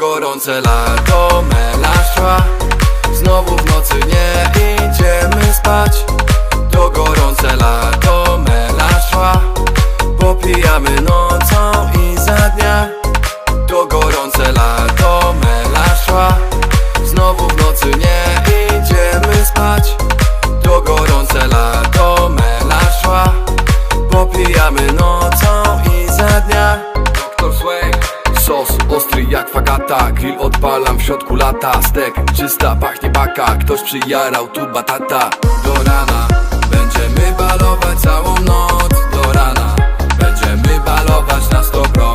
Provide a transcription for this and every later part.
gorące lato, melaszła Znowu w nocy nie idziemy spać. To gorące lato, melaszła Popijamy nocą i za dnia. To gorące lato, melaszła Znowu w nocy nie idziemy środku lata. Stek czysta, pachnie baka. Ktoś przyjarał tu batata. Do rana Będziemy balować całą noc. Do rana Będziemy balować na 100 pro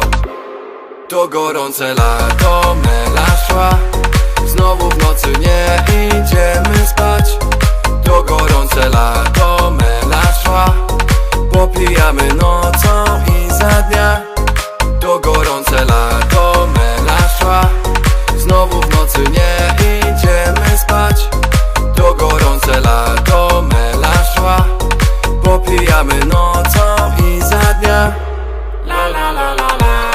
To gorące lato, melaszła Znowu w nocy nie idziemy spać. To gorące lato, melaszła Popijamy nocą i za dnia. To gorące lato, nocy nie idziemy spać. To gorące lato, melaszła Popijamy nocą i za dnia. La la la la la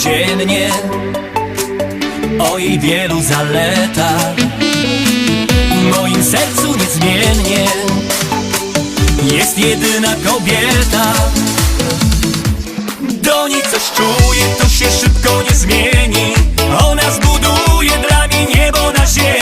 codziennie. O jej wielu zaletach. W moim sercu niezmiennie Jest jedyna kobieta. Do niej coś czuję, to się szybko nie zmieni. Ona zbuduje dla mnie niebo na ziemi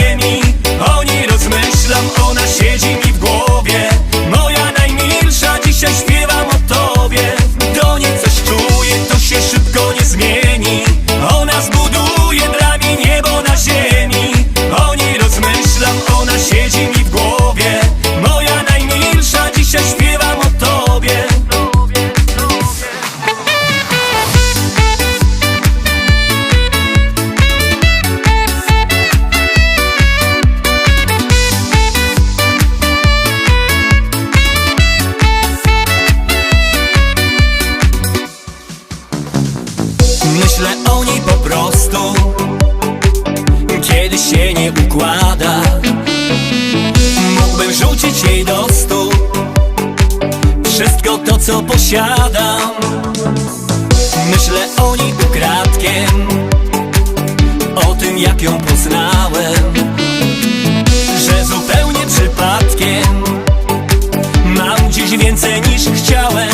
Myślę o niej po prostu Kiedy się nie układa. Mógłbym rzucić jej do stóp Wszystko to co posiadam. Myślę o niej ukradkiem O tym jak ją poznałem Że zupełnie przypadkiem Mam dziś więcej niż chciałem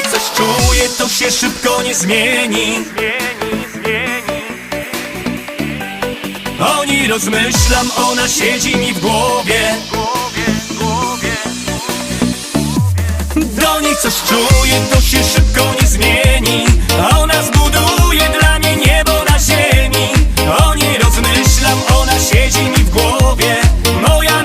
Niej coś czuję, to się szybko nie zmieni. O niej rozmyślam, ona siedzi mi w głowie. Do niej coś czuję, to się szybko nie zmieni. Ona zbuduje dla mnie niebo na ziemi. O niej rozmyślam, ona siedzi mi w głowie. Moja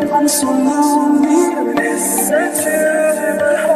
Everyone's so lonely. Listen to the